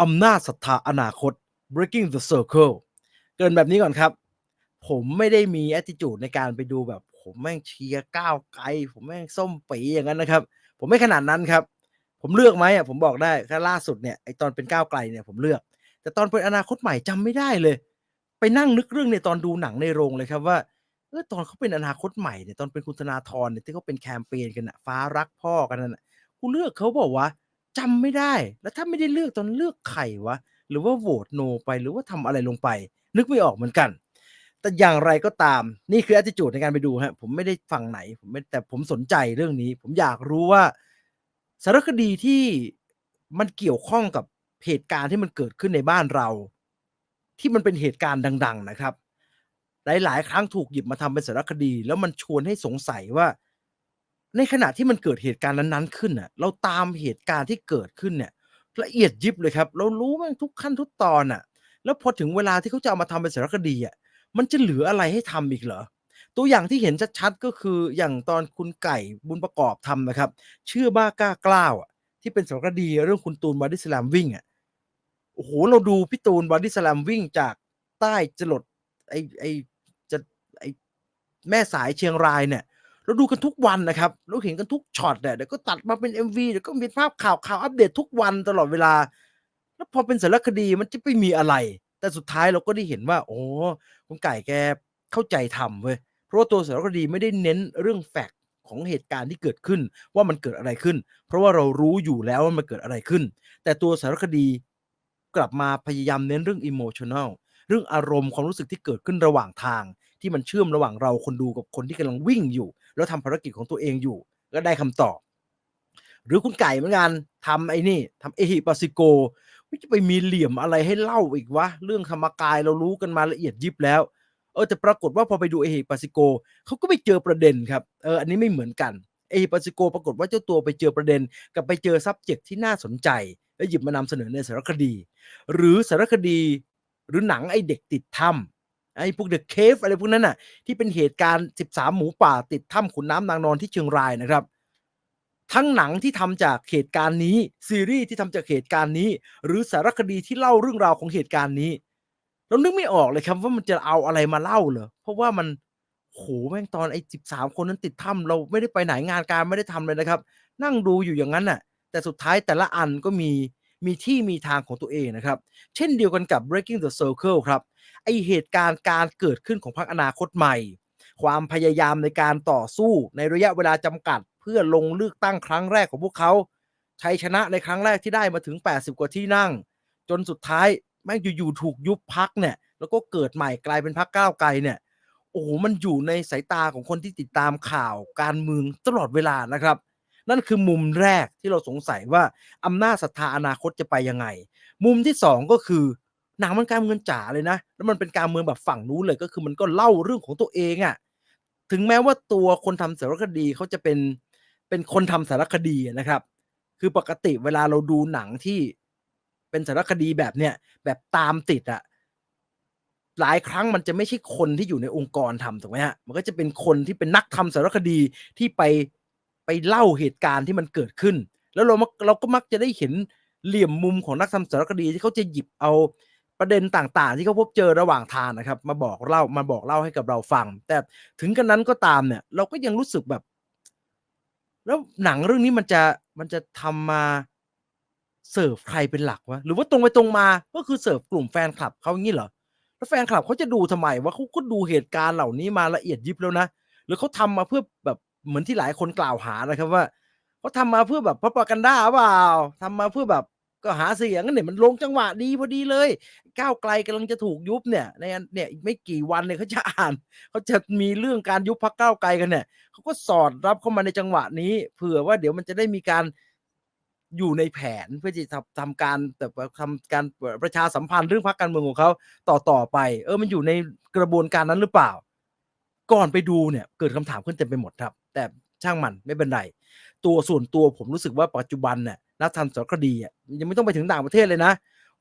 อำนาจศรัทธาอนาคต breaking the circle เกินแบบนี้ก่อนครับ ผมไม่ได้มี attitude ในการไปดูแบบ ผมแม่งเชียร์ก้าวไกล ผมแม่งส้มปีอย่างนั้นนะครับ ผมไม่ขนาดนั้นครับ ผมเลือกไหมอะผมบอกได้แค่ล่าสุดเนี่ยไอตอนเป็นก้าวไกลเนี่ยผมเลือก แต่ตอนเป็นอนาคตใหม่จำไม่ได้เลย ไปนั่งนึกเรื่องในตอนดูหนังในโรงเลยครับว่าเออตอนเขาเป็นอนาคตใหม่เนี่ยตอนเป็นคุณธนาธรเนี่ยที่เขาเป็นแคมเปญกันอะฟ้ารักพ่อกันนั่นน่ะกูเลือกเขาบอกว่า จำไม่ได้ แล้วถ้าไม่ได้เลือกตอนเลือกใครวะ หรือว่าโหวตโนไปหรือว่าทำอะไรลงไป นึกไม่ออกเหมือนกัน แต่อย่างไรก็ตาม นี่คือ attitude ในการไปดูฮะ ผมไม่ได้ฟังไหน ผมไม่แต่ผมสนใจเรื่องนี้ ผมอยากรู้ว่า สารคดีที่มันเกี่ยวข้องกับเหตุการณ์ที่มันเกิดขึ้นในบ้านเรา ที่มันเป็นเหตุการณ์ดัง ๆ นะครับ หลาย ๆ ครั้งถูกหยิบมาทำเป็นสารคดี แล้วมันชวนให้สงสัยว่า ในขณะที่มันเกิดเหตุการณ์นั้นๆขึ้นน่ะเราตามเหตุการณ์ที่เกิดขึ้นเนี่ยละเอียดยิบเลยครับ เรารู้ม่งทุกขั้นทุกตอนน่ะ แล้วพอถึงเวลาที่เขาจะเอามาทำเป็นสารคดีอะมันจะเหลืออะไรให้ทำอีกเหรอตัวอย่างที่เห็นชัดๆก็คืออย่างตอนคุณไก่บุญประกอบทำนะครับ ชื่อบ้ากล้ากล้าวอะที่เป็นสารคดีเรื่องคุณตูนบอดี้สแลมวิ่งอะโอ้โหเราดูพี่ตูนบอดี้สแลมวิ่งจากใต้จรดไอไอจะไอแม่สายเชียงรายเนี่ย เราดูกันทุกวันนะครับ เราเห็นกันทุกช็อตเนี่ยเดี๋ยวก็ตัดมาเป็น MV เดี๋ยวก็มีภาพข่าวข่าวอัปเดตทุกวันตลอดเวลา แล้วพอเป็นสารคดีมันจะไปมีอะไร แต่สุดท้ายเราก็ได้เห็นว่า โอ้คุณไก่แกเข้าใจทำเว้ยเพราะว่าตัวสารคดีไม่ได้เน้นเรื่องแฟกต์ของเหตุการณ์ที่เกิดขึ้นว่ามันเกิดอะไรขึ้น เพราะว่าเรารู้อยู่แล้วว่ามันเกิดอะไรขึ้น แต่ตัวสารคดีกลับมาพยายามเน้นเรื่องอิโมชัน a ลเรื่องอารมณ์ความรู้สึกที่เกิดขึ้นระหว่างทาง ที่มันเชื่อมระหว่างเราคนดูกับคนที่กำลังวิ่งอยู่ แล้วทำภารกิจของตัวเองอยู่ ก็ได้คำตอบ หรือคุณไก่เหมือนกันทำไอ้นี่ทำเอฮิปาซิโกไม่จะไปมีเหลี่ยมอะไรให้เล่าอีกวะเรื่องธรรมกายเรารู้กันมาละเอียดยิบแล้วเออแต่ปรากฏว่าพอไปดูเอฮิปาซิโกเขาก็ไปเจอประเด็นครับเอออันนี้ไม่เหมือนกันเอฮิปาซิโกปรากฏว่าเจ้าตัวไปเจอประเด็น กับไปเจอ subject ที่น่าสนใจ แล้วหยิบมานำเสนอในสารคดี หรือสารคดีหรือหนังไอเด็กติดถ้ำ ไอ้พวกเดอะเคฟอะไรพวกนั้นน่ะ ที่เป็นเหตุการณ์ 13 หมูป่าติดถ้ำขุนน้ำนางนอนที่เชียงรายนะครับ ทั้งหนังที่ทำจากเหตุการณ์นี้ ซีรีส์ที่ทำจากเหตุการณ์นี้ หรือสารคดีที่เล่าเรื่องราวของเหตุการณ์นี้เรานึกไม่ออกเลยครับว่ามันจะเอาอะไรมาเล่าเหรอเพราะว่ามันโหแม่งตอนไอ้13คนนั้นติดถ้ำเราไม่ได้ไปไหนงานการไม่ได้ทำเลยนะครับ นั่งดูอยู่อย่างนั้นน่ะ แต่สุดท้ายแต่ละอันก็มีมีที่มีทางของตัวเองนะครับ เช่นเดียวกันกับ breaking the circle ครับ ไอเหตุการณ์การเกิดขึ้นของพรรคอนาคตใหม่ ความพยายามในการต่อสู้ในระยะเวลาจำกัด เพื่อลงเลือกตั้งครั้งแรกของพวกเขาชัยชนะในครั้งแรกที่ได้มาถึง 80 กว่าที่นั่ง จนสุดท้ายแม่งอยู่ๆถูกยุบพักเนี่ยแล้วก็เกิดใหม่กลายเป็นพักก้าวไกลเนี่ยโอ้โหมันอยู่ในสายตาของคนที่ติดตามข่าวการเมืองตลอดเวลานะครับ นั่นคือมุมแรกที่เราสงสัยว่าอำนาจศรัทธาอนาคตจะไปยังไง มุมที่สองก็คือ หนังมันการเมืองจ๋าเลยนะ แล้วมันเป็นการเมืองแบบฝั่งนู้นเลยก็คือมันก็เล่าเรื่องของตัวเองอะ่ะ ถึงแม้ว่าตัวคนทำสารคดีเขาจะเป็นเป็นคนทำสารคดีนะครับ คือปกติเวลาเราดูหนังที่เป็นสารคดีแบบเนี้ยแบบตามติดอะหลายครั้งมันจะไม่ใช่คนที่อยู่ในองค์กรทำถูกไหมฮะ มันก็จะเป็นคนที่เป็นนักทำสารคดีที่ไปไปเล่าเหตุการณ์ที่มันเกิดขึ้น แล้วเราเราก็มักจะได้เห็นเหลี่ยมมุมของนักทำสารคดีที่เขาจะหยิบเอา ประเด็นต่างๆ ที่เขาพบเจอระหว่างทางนะครับ มาบอกเล่ามาบอกเล่าให้กับเราฟัง แต่ถึงกันนั้นก็ตามเนี่ย เราก็ยังรู้สึกแบบ แล้วหนังเรื่องนี้มันจะมันจะทำมาเสิร์ฟใครเป็นหลักวะหรือว่าตรงไปตรงมาก็คือเสิร์ฟกลุ่มแฟนคลับเขาอย่างนี้เหรอแล้วแฟนคลับเขาจะดูทำไมว่าเขาก็ดูเหตุการณ์เหล่านี้มาละเอียดยิบแล้วนะหรือเขาทำมาเพื่อแบบเหมือนที่หลายคนกล่าวหานะครับว่าเขาทำมาเพื่อแบบพระปกันด้าเปล่าทำมาเพื่อแบบ ก็หาเสียงเนี่ยมันลงจังหวะดีพอดีเลย ก้าวไกลกำลังจะถูกยุบเนี่ยในเนี่ยไม่กี่วันเนี่ยเขาจะอ่านเขาจะมีเรื่องการยุบพักก้าวไกลกันเนี่ยเขาก็สอดรับเข้ามาในจังหวะนี้ เผื่อว่าเดี๋ยวมันจะได้มีการอยู่ในแผนเพื่อจะทำการแต่ทำการประชาสัมพันธ์เรื่องพรรคการเมืองของเขาต่อต่อไป เออมันอยู่ในกระบวนการนั้นหรือเปล่า ก่อนไปดูเนี่ยเกิดคำถามขึ้นเต็มไปหมดครับ แต่ช่างมันไม่เป็นไร ตัวส่วนตัวผมรู้สึกว่าปัจจุบันเนี่ยนักทำสารคดีอะยังไม่ต้องไปถึงต่างประเทศเลยนะ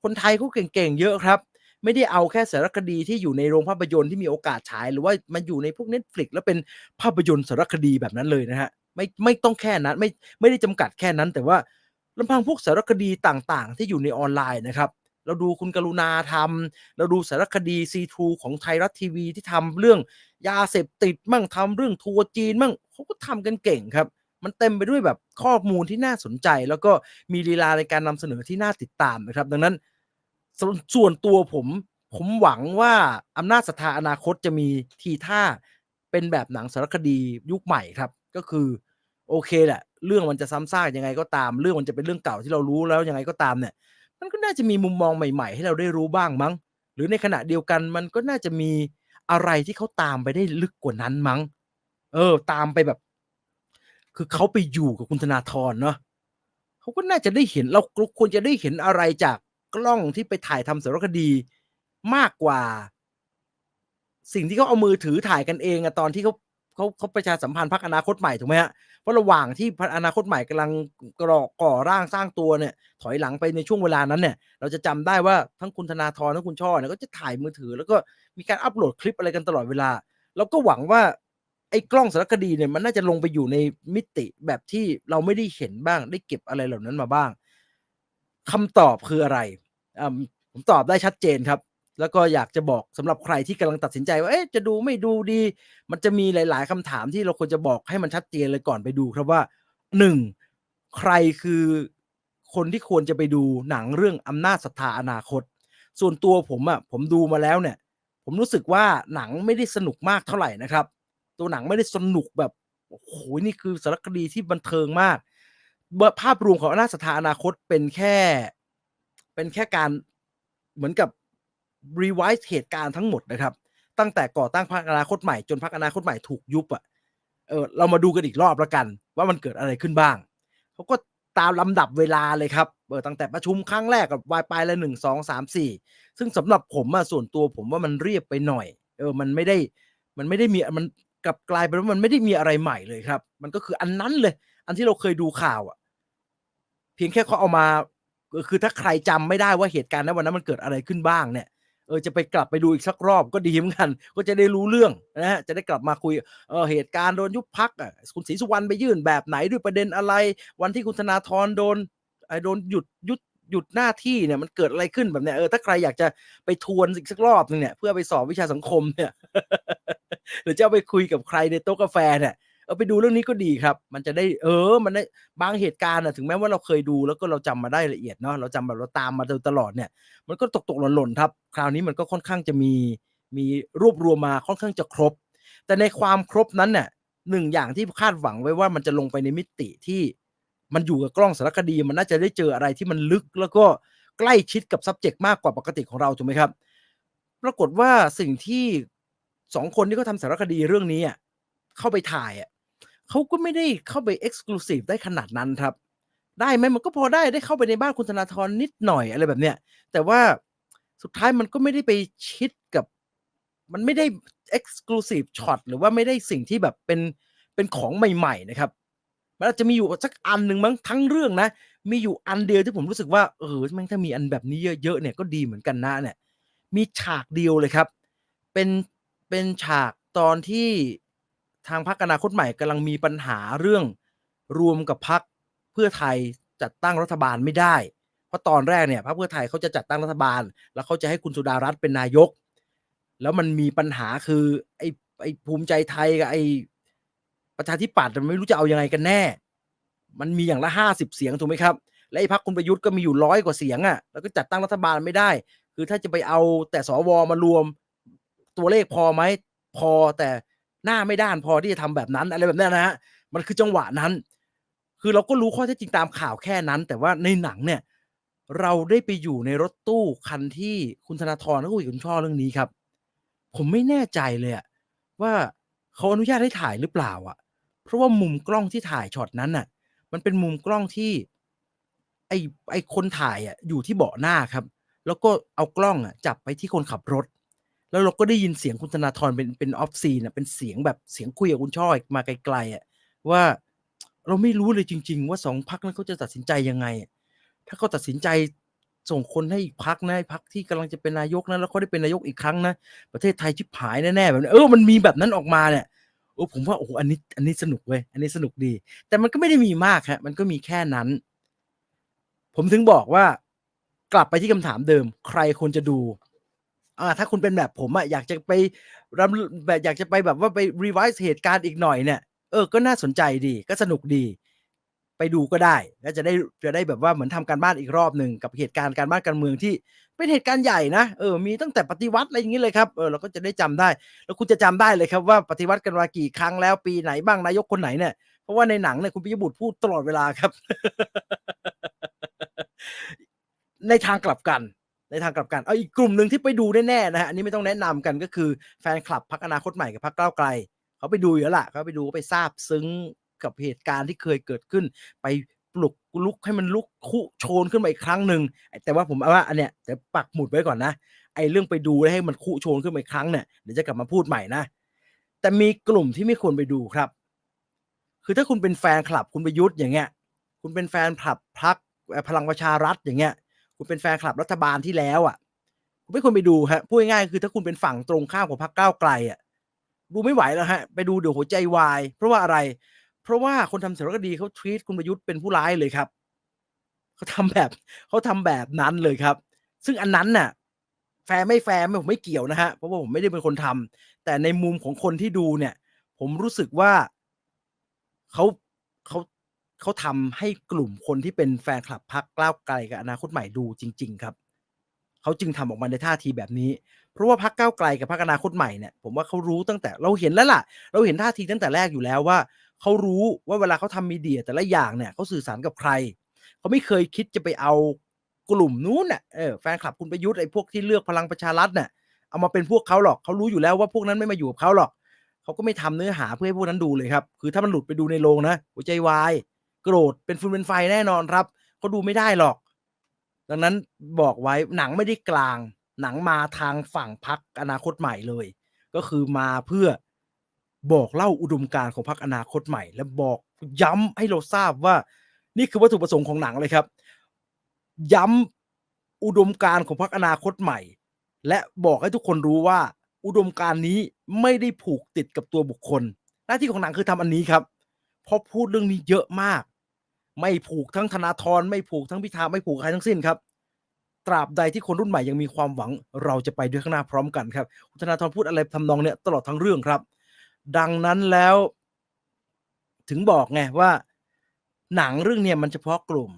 คนไทยเขาเก่งๆเยอะครับ ไม่ได้เอาแค่สารคดีที่อยู่ในโรงภาพยนตร์ที่มีโอกาสฉายหรือว่ามันอยู่ในพวก Netflix แล้วเป็นภาพยนตร์สารคดีแบบนั้นเลยนะฮะไม่ไม่ต้องแค่นั้นไม่ไม่ได้จำกัดแค่นั้น แต่ว่าลำพังพวกสารคดีต่างๆ ที่อยู่ในออนไลน์นะครับ เราดูคุณกรุณาทำเราดูสารคดีซีทูของไทยรัฐทีวีที่ทำเรื่องยาเสพติดมั่งทำเรื่องทัวร์จีนมั่งเขาก็ทำกันเก่งครับ มันเต็มไปด้วยแบบข้อมูลที่น่าสนใจ แล้วก็มีลีลาในการนำเสนอที่น่าติดตามนะครับ ดังนั้นส่วนส่วนตัวผมผมหวังว่าอำนาจศรัทธาอนาคตจะมีทีท่าเป็นแบบหนังสารคดียุคใหม่ครับ ก็คือโอเคแหละ เรื่องมันจะซ้ำซากยังไงก็ตาม เรื่องมันจะเป็นเรื่องเก่าที่เรารู้แล้วยังไงก็ตามเนี่ย มันก็น่าจะมีมุมมองใหม่ ๆ ให้เราได้รู้บ้างมั้ง หรือในขณะเดียวกันมันก็น่าจะมีอะไรที่เขาตามไปได้ลึกกว่านั้นมั้ง เออ ตามไปแบบ คือเขาไปอยู่กับคุณธนาธรเนาะเขาก็น่าจะได้เห็นเราควรจะได้เห็นอะไรจากกล้องที่ไปถ่ายทำสารคดีมากกว่า สิ่งที่เขาเอามือถือถ่ายกันเองอะตอนที่เขาเขาเขาประชาสัมพันธ์พรรคอนาคตใหม่ถูกไหมฮะเพราะระหว่างที่พรรคอนาคตใหม่กำลังกรอก่อร่างสร้างตัวเนี่ย ถอยหลังไปในช่วงเวลานั้นเนี่ย เราจะจำได้ว่าทั้งคุณธนาธรทั้งคุณช่อเนี่ยก็จะถ่ายมือถือ แล้วก็มีการอัปโหลดคลิปอะไรกันตลอดเวลาเราก็หวังว่า ไอ้กล้องสารคดีเนี่ยมันน่าจะลงไปอยู่ในมิติแบบที่เราไม่ได้เห็นบ้าง ได้เก็บอะไรเหล่านั้นมาบ้างคำตอบคืออะไรอ่าผมตอบได้ชัดเจนครับ แล้วก็อยากจะบอกสำหรับใครที่กำลังตัดสินใจว่าเอ๊ะจะดูไม่ดูดี มันจะมีหลาย ๆคำถามที่เราควรจะบอกให้มันชัดเจนเลยก่อนไปดูครับว่าหนึ่งใครคือคนที่ควรจะไปดูหนังเรื่องอำนาจศรัทธาอนาคต ส่วนตัวผมอะผมดูมาแล้วเนี่ย ผมรู้สึกว่าหนังไม่ได้สนุกมากเท่าไหร่นะครับ ตัวหนังไม่ได้สนุกแบบโอ้โหนี่คือสารคดีที่บันเทิงมากเบอร์ภาพรวมของอนาจศรัทธาอนาคตเป็นแค่ เป็นแค่การเหมือนกับรีไวซ์เหตุการณ์ทั้งหมดนะครับ ตั้งแต่ก่อตั้งพรรคอนาคตใหม่จนพรรคอนาคตใหม่ถูกยุบอะเออเรามาดูกันอีกรอบล้วกัน ว่ามันเกิดอะไรขึ้นบ้างเขาก็ตามลำดับเวลาเลยครับเออตั้งแต่ประชุมครั้งแรกกับวายปลายละหนึ่งสองสามสี่ซึ่งสำหรับผมอะส่วนตัวผมว่ามันเรียบไปหน่อย เออมันไม่ได้มันไม่ได้มีมัน กับกลายเป็นว่ามันไม่ได้มีอะไรใหม่เลยครับ มันก็คืออันนั้นเลย อันที่เราเคยดูข่าวอะเพียงแค่เขาเอามาคือถ้าใครจำไม่ได้ว่าเหตุการณ์ในวันนั้นมันเกิดอะไรขึ้นบ้างเนี่ยเออจะไปกลับไปดูอีกสักรอบก็ดีเหมือนกัน ก็จะได้รู้เรื่องนะฮะจะได้กลับมาคุยเออเหตุการณ์โดนยุบพักอะคุณศรีสุวรรณไปยื่นแบบไหนด้วยประเด็นอะไร วันที่คุณธนาธรโดนไอ้โดนหยุดยุด หยุดหน้าที่เนี่ยมันเกิดอะไรขึ้นแบบเนี้ยเออถ้าใครอยากจะไปทวนอีกสักรอบนึงเนี่ยเพื่อไปสอบวิชาสังคมเนี่ยหรือจะไปคุยกับใครในโต๊ะกาแฟเนี่ยเอาไปดูเรื่องนี้ก็ดีครับ มันจะได้เออ มันได้บางเหตุการณ์นะถึงแม้ว่าเราเคยดูแล้วก็เราจำมาได้ละเอียดเนาะเราจำแบบเราตามมาตลอดเนี่ย มันก็ตกตกหล่นหล่นๆครับ คราวนี้มันก็ค่อนข้างจะมีมีรวบรวมมาค่อนข้างจะครบ แต่ในความครบนั้นเนี่ยหนึ่งอย่างที่คาดหวังไว้ว่ามันจะลงไปในมิติที่ มันอยู่กับกล้องสารคดี มันน่าจะได้เจออะไรที่มันลึก แล้วก็ใกล้ชิดกับ subject มากกว่าปกติของเราถูกไหมครับ ปรากฏว่าสิ่งที่สองคนที่เขาทำสารคดีเรื่องนี้เข้าไปถ่ายเขาก็ไม่ได้เข้าไป exclusive ได้ขนาดนั้นครับ ได้ไหมมันก็พอได้ได้เข้าไปในบ้านคุณธนาธรนิดหน่อยอะไรแบบเนี้ยแต่ว่าสุดท้ายมันก็ไม่ได้ไปชิดกับมันไม่ได้ exclusive shot หรือว่าไม่ได้สิ่งที่แบบเป็นเป็นของใหม่ ๆ นะครับ มันอาจจะมีอยู่สักอันหนึ่งมั้งทั้งเรื่องนะ มีอยู่อันเดียวที่ผมรู้สึกว่าเออแม่งถ้ามีอันแบบนี้เยอะๆเนี่ยก็ดีเหมือนกันนะเนี่ย มีฉากเดียวเลยครับ เป็นเป็นฉากตอนที่ทางพรรคอนาคตใหม่กำลังมีปัญหาเรื่องรวมกับพรรคเพื่อไทยจัดตั้งรัฐบาลไม่ได้ เพราะตอนแรกเนี่ยพรรคเพื่อไทยเขาจะจัดตั้งรัฐบาล แล้วเขาจะให้คุณสุดารัตน์เป็นนายก แล้วมันมีปัญหาคือไอ้ไอ้ภูมิใจไทยกับไอ้ ประชาธิปัตย์มันไม่รู้จะเอายังไงกันแน่ มันมีอย่างละห้าสิบเสียงถูกไหมครับ และไอ้พรรคคุณประยุทธ์ก็มีอยู่ร้อยกว่าเสียงอะ แล้วก็จัดตั้งรัฐบาลไม่ได้ คือถ้าจะไปเอาแต่สวมารวม ตัวเลขพอไหมพอแต่หน้าไม่ด้านพอที่จะทำแบบนั้นอะไรแบบนี้นะฮะ มันคือจังหวะนั้น คือเราก็รู้ข้อเท็จจริงตามข่าวแค่นั้น แต่ว่าในหนังเนี่ย เราได้ไปอยู่ในรถตู้คันที่คุณธนาธรและคุยกับคุณช่อเรื่องนี้ครับ ผมไม่แน่ใจเลยว่า เขาอนุญาตให้ถ่ายหรือเปล่าอะเพราะว่ามุมกล้องที่ถ่ายช็อตนั้นน่ะ มันเป็นมุมกล้องที่ ไอไอคนถ่ายอะอยู่ที่เบาะหน้าครับ แล้วก็เอากล้องอะจับไปที่คนขับรถ แล้วเราก็ได้ยินเสียงคุณธนาธรเป็นเป็นออฟซีนอะเป็นเสียงแบบเสียงคุยกับคุณช่อมาไกลๆอะว่าเราไม่รู้เลยจริง ๆ ว่าสองพักนั้นเขาจะตัดสินใจยังไง ถ้าเขาตัดสินใจ ส่งคนให้อีกพักนะพักที่กำลังจะเป็นนายกนะแล้วเขาได้เป็นนายกอีกครั้งนะประเทศไทยชิบหายแน่ๆแบบนี้เออมันมีแบบนั้นออกมาเนี่ยโอ้ผมว่าโอ้โหอันนี้อันนี้สนุกเว้ยอันนี้สนุกดี แต่มันก็ไม่ได้มีมากฮะมันก็มีแค่นั้น ผมถึงบอกว่ากลับไปที่คำถามเดิม ใครควรจะดูอ่าถ้าคุณเป็นแบบผมอะอยากจะไปรำแบบอยากจะไปแบบว่าไป revise เหตุการณ์อีกหน่อยเนี่ยเออก็น่าสนใจดีก็สนุกดี ไปดูก็ได้ แล้วจะได้จะได้แบบว่าเหมือนทำการบ้านอีกรอบหนึ่งกับเหตุการณ์การบ้านการเมืองที่เป็นเหตุการณ์ใหญ่นะเออมีตั้งแต่ปฏิวัติอะไรอย่างงี้เลยครับเออเราก็จะได้จำได้ แล้วคุณจะจำได้เลยครับว่าปฏิวัติกันมากี่ครั้งแล้วปีไหนบ้างนายกคนไหนเนี่ยเพราะว่าในหนังเนี่ยคุณปิยบุตรพูดตลอดเวลาครับ ในทางกลับกันในทางกลับกัน เอาอีกกลุ่มหนึ่งที่ไปดูแน่ๆนะฮะ อันนี้ไม่ต้องแนะนำกันก็คือแฟนคลับพรรคอนาคตใหม่กับพรรคก้าไกล เขาไปดูอยู่แล้วล่ะเขาไปดูไปซาบซึ้ง กับเหตุการณ์ที่เคยเกิดขึ้น ไปปลุกลุกให้มันลุกคุโชนขึ้นมาอีกครั้งหนึ่งแต่ว่าผมเอาว่าอันเนี้ยเดี๋ยวปักหมุดไว้ก่อนนะไอ้เรื่องไปดูแล้วให้มันคุโชนขึ้นมาอีกครั้งเนี่ยเดี๋ยวจะกลับมาพูดใหม่นะ แต่มีกลุ่มที่ไม่ควรไปดูครับ คือถ้าคุณเป็นแฟนคลับคุณประยุทธ์อย่างเงี้ย คุณเป็นแฟนคลับพรรคพลังประชารัฐอย่างเงี้ย คุณเป็นแฟนคลับรัฐบาลที่แล้วอะคุณไม่ควรไปดูฮะพูดง่ายๆคือถ้าคุณเป็นฝั่งตรงข้ามของพรรคก้าวไกลอะดูไม่ไหวแล้วฮะ ไปดูเดี๋ยวหัวใจวาย เพราะว่าอะไร เพราะว่าคนทำสารคดีเขา treat คุณประยุทธ์เป็นผู้ร้ายเลยครับเขาทำแบบเขาทำแบบนั้นเลยครับ ซึ่งอันนั้นน่ะ แฟร์ไม่แฟร์ไม่ผมไม่เกี่ยวนะฮะเพราะว่าผมไม่ได้เป็นคนทำแต่ในมุมของคนที่ดูเนี่ย ผมรู้สึกว่าเขาเขาเขาทำให้กลุ่มคนที่เป็นแฟนคลับพรรคก้าวไกลกับอนาคตใหม่ดูจริง ๆ ครับเขาจึงทำออกมาในท่าทีแบบนี้ เพราะว่าพรรคก้าวไกลกับพรรคอนาคตใหม่เนี่ยผมว่าเขารู้ตั้งแต่เราเห็นแล้วล่ะ เราเห็นท่าทีตั้งแต่แรกอยู่แล้วว่า เขารู้ว่าเวลาเขาทำมีเดียแต่ละอย่างเนี่ยเขาสื่อสารกับใคร เขาไม่เคยคิดจะไปเอากลุ่มนู้นน่ะเออแฟนคลับคุณประยุทธ์ไอ้พวกที่เลือกพลังประชารัฐเนี่ยเอามาเป็นพวกเขาหรอกเขารู้อยู่แล้วว่าพวกนั้นไม่มาอยู่กับเขาหรอกเขาก็ไม่ทำเนื้อหาเพื่อให้พวกนั้นดูเลยครับคือถ้ามันหลุดไปดูในโรงนะหัวใจวายโกรธเป็นฟืนเป็นไฟแน่นอนครับเขาดูไม่ได้หรอก ดังนั้นบอกไว้หนังไม่ได้กลาง หนังมาทางฝั่งพักอนาคตใหม่เลย ก็คือมาเพื่อ บอกเล่าอุดมการณ์ของพรรคอนาคตใหม่ และบอกย้ำให้เราทราบว่า นี่คือวัตถุประสงค์ของหนังเลยครับ ย้ำอุดมการณ์ของพรรคอนาคตใหม่ และบอกให้ทุกคนรู้ว่า อุดมการณ์นี้ไม่ได้ผูกติดกับตัวบุคคล หน้าที่ของหนังคือทำอันนี้ครับเพราะพูดเรื่องนี้เยอะมาก ไม่ผูกทั้งธนาธรไม่ผูกทั้งพิธาไม่ผูกใครทั้งสิ้นครับตราบใดที่คนรุ่นใหม่ยังมีความหวังเราจะไปด้วยข้างหน้าพร้อมกันครับธนาธรพูดอะไรทำนองเนี้ยตลอดทั้งเรื่องครับ ดังนั้นแล้ว ถึงบอกไงว่า หนังเรื่องเนี้ยมันเฉพาะกลุ่ม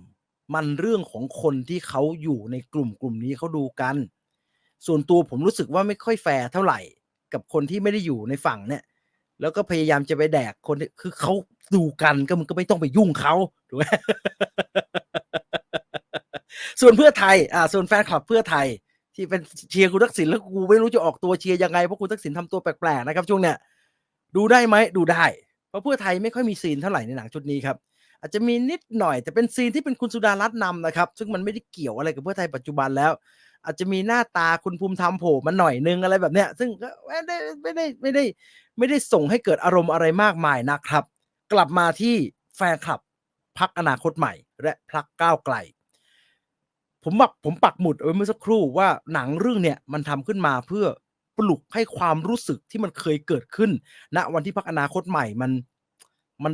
มันเรื่องของคนที่เขาอยู่ในกลุ่มกลุ่มนี้เขาดูกัน ส่วนตัวผมรู้สึกว่าไม่ค่อยแฟร์เท่าไหร่ กับคนที่ไม่ได้อยู่ในฝั่งเนี่ย แล้วก็พยายามจะไปแดกคนคือเขาดูกันก็มึงก็ไม่ต้องไปยุ่งเขาถูกไหมส่วนเพื่อไทย อ่า ส่วนแฟนคลับเพื่อไทย ที่เป็นเชียร์คุณทักษิณแล้วกูไม่รู้จะออกตัวเชียร์ยังไงเพราะคุณทักษิณทำตัวแปลกๆนะครับช่วงเนี้ย ดูได้ไหมดูได้ เพราะเพื่อไทยไม่ค่อยมีซีนเท่าไหร่ในหนังชุดนี้ครับอาจจะมีนิดหน่อย แต่เป็นซีนที่เป็นคุณสุดารัตน์นำนะครับ ซึ่งมันไม่ได้เกี่ยวอะไรกับเพื่อไทยปัจจุบันแล้ว อาจจะมีหน้าตาคุณภูมิธรรมโผล่มาหน่อยนึงอะไรแบบเนี้ย ซึ่งก็ไม่ได้ไม่ได้ไม่ได้ไม่ได้ส่งให้เกิดอารมณ์อะไรมากมายนะครับ กลับมาที่แฟนคลับพักอนาคตใหม่ และพักก้าวไกล ผมปักผมปักหมุดไว้เมื่อสักครู่ว่าหนังเรื่องเนี่ยมันทำขึ้นมาเพื่อ ปลุกให้ความรู้สึกที่มันเคยเกิดขึ้นณวันที่พักอนาคตใหม่มันมัน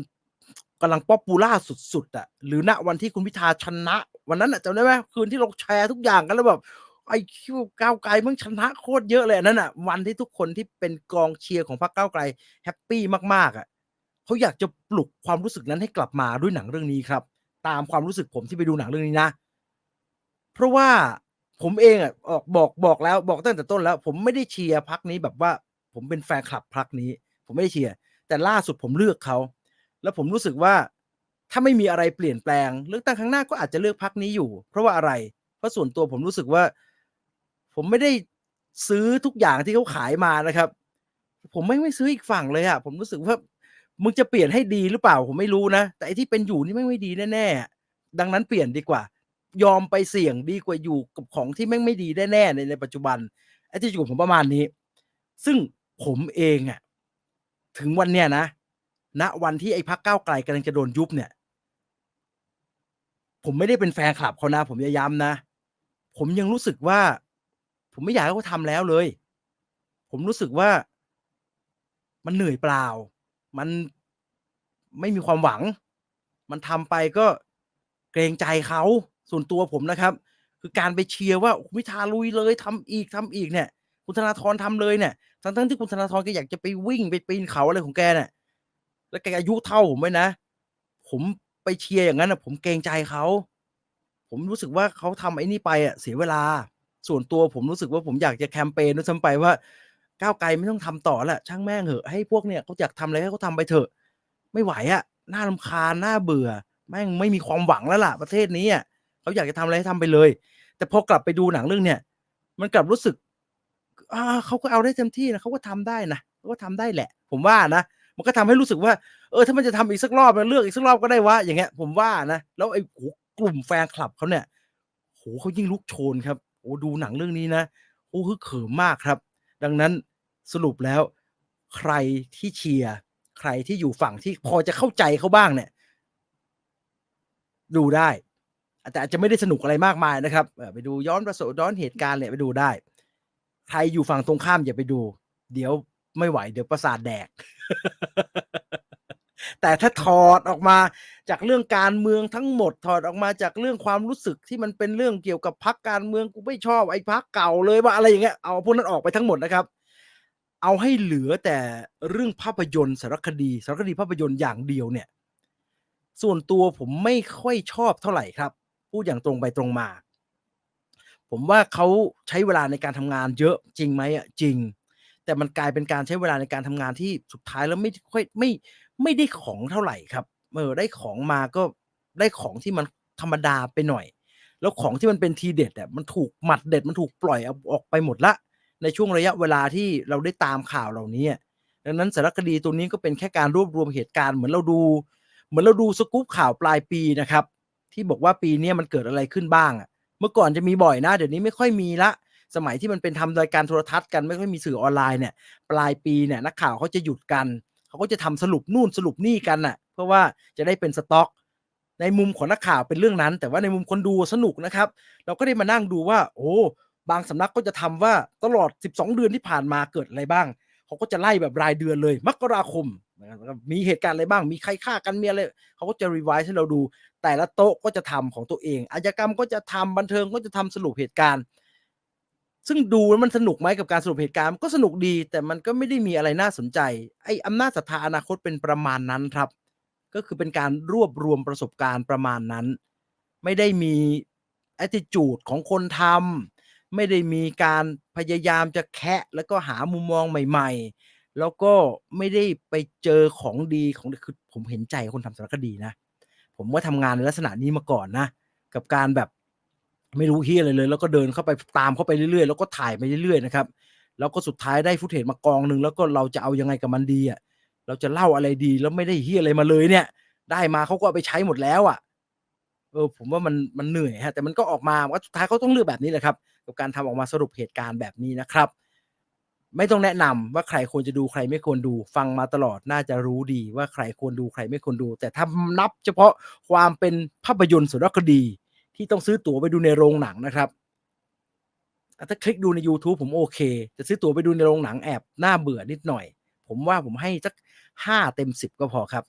กำลังป๊อปปูล่าสุดๆอะหรือณวันที่คุณพิธาชนะ วันนั้นอะจำได้ไหมคืนที่เราแชร์ทุกอย่างกันแล้วแบบไอ้คิวก้าวไกลมึงชนะโคตรเยอะเลยอันนั้นอะวันที่ทุกคนที่เป็นกองเชียร์ของพรรคก้าวไกลแฮปปี้มากๆอะเขาอยากจะปลุกความรู้สึกนั้นให้กลับมาด้วยหนังเรื่องนี้ครับ ตามความรู้สึกผมที่ไปดูหนังเรื่องนี้นะ เพราะว่า ผมเองอะออกบอกบอกแล้วบอกตั้งแต่ต้นแล้ว ผมไม่ได้เชียร์พักนี้แบบว่าผมเป็นแฟนคลับพักนี้ ผมไม่ได้เชียร์แต่ล่าสุดผมเลือกเขา แล้วผมรู้สึกว่าถ้าไม่มีอะไรเปลี่ยนแปลง เลือกตั้งครั้งหน้าก็อาจจะเลือกพักนี้อยู่ เพราะว่าอะไร เพราะส่วนตัวผมรู้สึกว่า ผมไม่ได้ซื้อทุกอย่างที่เขาขายมานะครับ ผมไม่ไม่ซื้ออีกฝั่งเลยอะผมรู้สึกว่ามึงจะเปลี่ยนให้ดีหรือเปล่าผมไม่รู้นะ แต่ไอที่เป็นอยู่นี่ไม่ไม่ดีแน่ๆดังนั้นเปลี่ยนดีกว่า ยอมไปเสี่ยงดีกว่าอยู่กับของที่แม่งไม่ดีแน่ๆในในปัจจุบันไอ้ที่อยู่ผมประมาณนี้ ซึ่งผมเองอะถึงวันเนี้ยนะณวันที่ไอ้พักเก้าไกลกำลังจะโดนยุบเนี่ย ผมไม่ได้เป็นแฟนคลับเขานะ ผมจะย้ำนะ ผมยังรู้สึกว่า ผมไม่อยากให้เขาทำแล้วเลย ผมรู้สึกว่า มันเหนื่อยเปล่า มันไม่มีความหวัง มันทำไปก็เกรงใจเขา ส่วนตัวผมนะครับ คือการไปเชียร์ว่าพิธาลุยเลยทำอีกทำอีกเนี่ย คุณธนาธรทำเลยเนี่ย ทั้งทั้งที่คุณธนาธรแกอยากจะไปวิ่งไปปีนเขาอะไรของแกเนี่ยแล้วแกอายุเท่าผมไหมนะ ผมไปเชียร์อย่างนั้นนะผมเกรงใจเขาผมรู้สึกว่าเขาทำไอ้นี่ไปอะเสียเวลา ส่วนตัวผมรู้สึกว่าผมอยากจะแคมเปญด้วยซ้ำไปว่าก้าวไกลไม่ต้องทำต่อละช่างแม่งเหอะให้พวกเนี่ยเขาอยากทำอะไรให้เขาทำไปเถอะ ไม่ไหวอะน่ารำคาญน่าเบื่อ แม่งไม่มีความหวังแล้วล่ะ ประเทศนี้อะ เขาอยากจะทำอะไรให้ทำไปเลย แต่พอกลับไปดูหนังเรื่องเนี่ยมันกลับรู้สึกอ่าเขาก็เอาได้เต็มที่นะเขาก็ทำได้นะเขาก็ทำได้แหละ ผมว่านะมันก็ทำให้รู้สึกว่า เออถ้ามันจะทำอีกสักรอบมันเลือกอีกสักรอบก็ได้วะอย่างเงี้ย ผมว่านะแล้วไอ้โหกลุ่มแฟนคลับเขาเนี่ยโหเขายิ่งลุกโชนครับโอ้ดูหนังเรื่องนี้นะโอ้ฮึกเขิมมากครับ ดังนั้นสรุปแล้ว ใครที่เชียร์ใครที่อยู่ฝั่งที่พอจะเข้าใจเขาบ้างเนี่ย ดูได้ แต่อาจจะไม่ได้สนุกอะไรมากมายนะครับเออไปดูย้อนประสบย้อนเหตุการณ์เนี่ยไปดูได้ ใครอยู่ฝั่งตรงข้ามอย่าไปดู เดี๋ยวไม่ไหวเดี๋ยวประสาทแดก แต่ถ้าถอดออกมาจากเรื่องการเมืองทั้งหมด ถอดออกมาจากเรื่องความรู้สึกที่มันเป็นเรื่องเกี่ยวกับพักการเมืองกูไม่ชอบไอ้พักเก่าเลยว่าอะไรอย่างเงี้ยเอาพวกนั้นออกไปทั้งหมดนะครับ เอาให้เหลือแต่เรื่องภาพยนตร์สารคดีสารคดีภาพยนตร์อย่างเดียวเนี่ย ส่วนตัวผมไม่ค่อยชอบเท่าไหร่ครับ พูดอย่างตรงไปตรงมา ผมว่าเขาใช้เวลาในการทำงานเยอะจริงไหมอะจริง แต่มันกลายเป็นการใช้เวลาในการทำงานที่สุดท้ายแล้วไม่ค่อยไม่ไม่ได้ของเท่าไหร่ครับเออได้ของมาก็ได้ของที่มันธรรมดาไปหน่อย แล้วของที่มันเป็นทีเด็ดอะมันถูกหมัดเด็ดมันถูกปล่อยเอาออกไปหมดละ ในช่วงระยะเวลาที่เราได้ตามข่าวเหล่านี้ดังนั้นสารคดีตัวนี้ก็เป็นแค่การรวบรวมเหตุการณ์เหมือนเราดู เหมือนเราดูสกู๊ปข่าวปลายปีนะครับ ที่บอกว่าปีนี้มันเกิดอะไรขึ้นบ้างอะเมื่อก่อนจะมีบ่อยนะ เดี๋ยวนี้ไม่ค่อยมีละ สมัยที่มันเป็นทำรายการโทรทัศน์กันไม่ค่อยมีสื่อออนไลน์เนี่ย ปลายปีเนี่ยนักข่าวเขาจะหยุดกัน เขาก็จะทำสรุปนู่นสรุปนี่กันน่ะ เพื่อว่าจะได้เป็นสต็อก ในมุมของนักข่าวเป็นเรื่องนั้น แต่ว่าในมุมคนดูสนุกนะครับ เราก็ได้มานั่งดูว่า โอ้ บางสำนักก็จะทำว่าตลอด 12 เดือนที่ผ่านมาเกิดอะไรบ้าง เขาก็จะไล่แบบรายเดือนเลย มกราคม นะครับมีเหตุการณ์อะไรบ้าง มีใครฆ่ากันมีอะไรเขาก็จะรีไวซ์ให้เราดู แต่ละโต๊ะก็จะทำของตัวเองอาชญากรรมก็จะทำบันเทิงก็จะทำสรุปเหตุการณ์ ซึ่งดูแล้วมันสนุกไหมกับการสรุปเหตุการณ์ก็สนุกดี แต่มันก็ไม่ได้มีอะไรน่าสนใจ ไอ้อำนาจศรัทธาอนาคตเป็นประมาณนั้นครับ ก็คือเป็นการรวบรวมประสบการณ์ประมาณนั้น ไม่ได้มี attitude ของคนทำไม่ได้มีการพยายามจะแคะแล้วก็หามุมมองใหม่ ๆ แล้วก็ไม่ได้ไปเจอของดีของคือผมเห็นใจคนทำสารคดีนะ ผมว่าทำงานในลักษณะนี้มาก่อนนะ กับการแบบไม่รู้เฮียอะไรเลย แล้วก็เดินเข้าไปตามเข้าไปเรื่อยๆ แล้วก็ถ่ายไปเรื่อยๆนะครับ แล้วก็สุดท้ายได้ฟุตเทจมากองหนึ่งแล้วก็เราจะเอายังไงกับมันดีอะเราจะเล่าอะไรดีแล้วไม่ได้เฮียอะไรมาเลยเนี่ย ได้มาเขาก็เอาไปใช้หมดแล้วอะเออผมว่ามันมันเหนื่อยฮะแต่มันก็ออกมาว่าสุดท้ายเขาต้องเลือกแบบนี้แหละครับ กับการทำออกมาสรุปเหตุการณ์แบบนี้นะครับ ไม่ต้องแนะนำว่าใครควรจะดูใครไม่ควรดู ฟังมาตลอดน่าจะรู้ดีว่าใครควรดูใครไม่ควรดู แต่ถ้านับเฉพาะความเป็นภาพยนตร์สารคดี ที่ต้องซื้อตั๋วไปดูในโรงหนังนะครับถ้าคลิกดูใน YouTube ผมโอเค จะซื้อตั๋วไปดูในโรงหนังแอบน่าเบื่อนิดหน่อย ผมว่าผมให้สักห้าเต็มสิบก็พอครับ